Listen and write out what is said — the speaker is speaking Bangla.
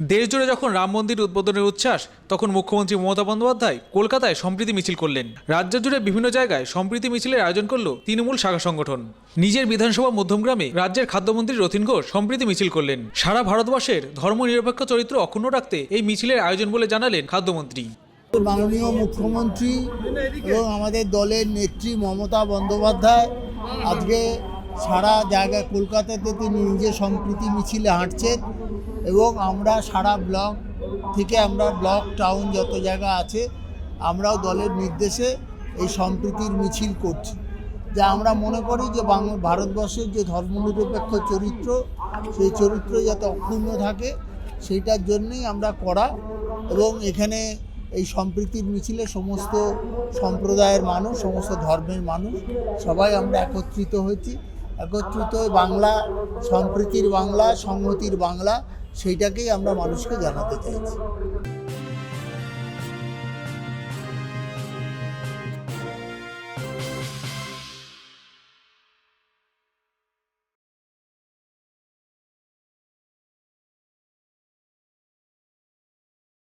দেশজুড়ে যখন রাম মন্দির উদ্বোধনের উচ্ছ্বাস, তখন মুখ্যমন্ত্রী মমতা বন্দ্যোপাধ্যায় কলকাতায় সম্প্রীতি মিছিল করলেন। রাজ্য জুড়ে বিভিন্ন জায়গায় সম্প্রীতি মিছিলের আয়োজন করল তৃণমূল শাখা সংগঠন। নিজের বিধানসভা মধ্যমগ্রামে রাজ্যের খাদ্যমন্ত্রী রথিন ঘোষ সম্প্রীতি মিছিল করলেন। সারা ভারতবর্ষের ধর্মনিরপেক্ষ চরিত্র অক্ষুণ্ণ রাখতে এই মিছিলের আয়োজন বলে জানালেন খাদ্যমন্ত্রী। মাননীয় মুখ্যমন্ত্রী এবং আমাদের দলের নেত্রী মমতা বন্দ্যোপাধ্যায় আজকে সারা জায়গায় কলকাতাতে তিনি নিজে সম্প্রীতি মিছিলে হাঁটছেন এবং আমরা সারা ব্লক থেকে আমরা ব্লক, টাউন যত জায়গা আছে, আমরাও দলের নির্দেশে এই সম্প্রীতির মিছিল করছি। যা আমরা মনে করি যে বাংলা ভারতবর্ষের যে ধর্মনিরপেক্ষ চরিত্র, সেই চরিত্র যাতে অক্ষুণ্ণ থাকে, সেইটার জন্যই আমরা করা এবং এখানে এই সম্প্রীতির মিছিলে সমস্ত সম্প্রদায়ের মানুষ, সমস্ত ধর্মের মানুষ সবাই আমরা একত্রিত হয়েছি। একত্রিত বাংলা সম্প্রীতির বাংলা সংহতির বাংলা সেইটাকেই আমরা মানুষকে জানাতে চাইছি।